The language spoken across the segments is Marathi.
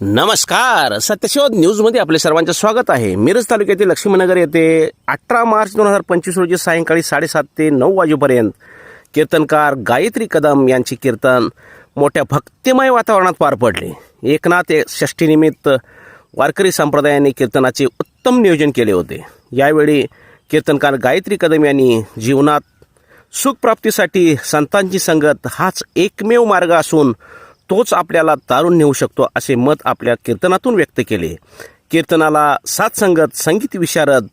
नमस्कार. सत्यशोध न्यूजमध्ये आपले सर्वांचे स्वागत आहे. मिरज तालुक्यातील लक्ष्मीनगर येथे अठरा मार्च दोन हजार पंचवीस रोजी सायंकाळी साडेसात ते नऊ वाजेपर्यंत कीर्तनकार गायत्री कदम यांची कीर्तन मोठ्या भक्तिमय वातावरणात पार पडले. एकनाथ ए- षष्ठीनिमित्त वारकरी संप्रदायाने कीर्तनाचे उत्तम नियोजन केले होते. यावेळी कीर्तनकार गायत्री कदम यांनी जीवनात सुखप्राप्तीसाठी संतांची संगत हाच एकमेव मार्ग असून तोच आपल्याला तारून नेऊ शकतो असे मत आपल्या कीर्तनातून व्यक्त केले. कीर्तनाला सातसंगत संगीत विशारद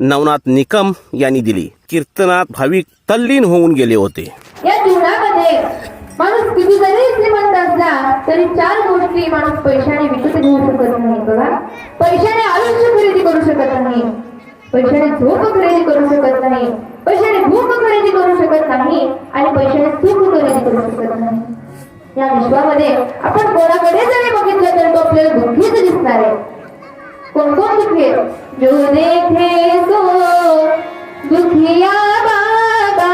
नवनाथ निकम यांनी दिली. कीर्तनात भाविक तल्लीन होऊन गेले होते. या जीवनामध्ये माणूस किती जरी श्रीमंत असला तरी चार गोष्टी माणूस पैशाने विकत घेऊ शकत नाही बघा. पैशाने आयुष्य खरेदी करू शकत नाही. पैशाने झोप खरेदी करू शकत नाही. पैशाने भूक खरेदी करू शकत नाही आणि पैशाने सुख खरेदी करू शकत नाही. या विश्वामध्ये आपण कोणाकडे जरी बघितलं तर तो आपल्याला दुःखीच दिसणार आहे. कोण कोण दुःखी आहे? जो देखे तो दुखिया बाबा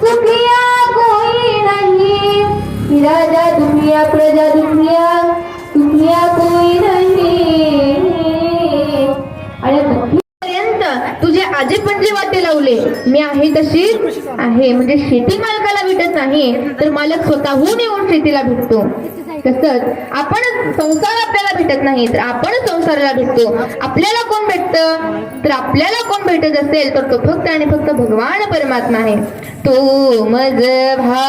सुखिया कोई नाही. राजा दुखिया प्रजा दुखिया दुखिया कोई नाही. आणि दुःखीपर्यंत तुझे आजे पंडले वाटे लावले मी आहे तशीच आहे म्हणजे शेती मालकाला नाही तर मालक स्वतःहून येऊन शेतीला भेटतो. तसंच आपण संसार आपल्याला भेटत नाही तर आपण संसाराला भेटतो. आपल्याला कोण भेटत? तर आपल्याला कोण भेटत असेल तर तो फक्त आणि फक्त भगवान परमात्मा आहे. तो मज भा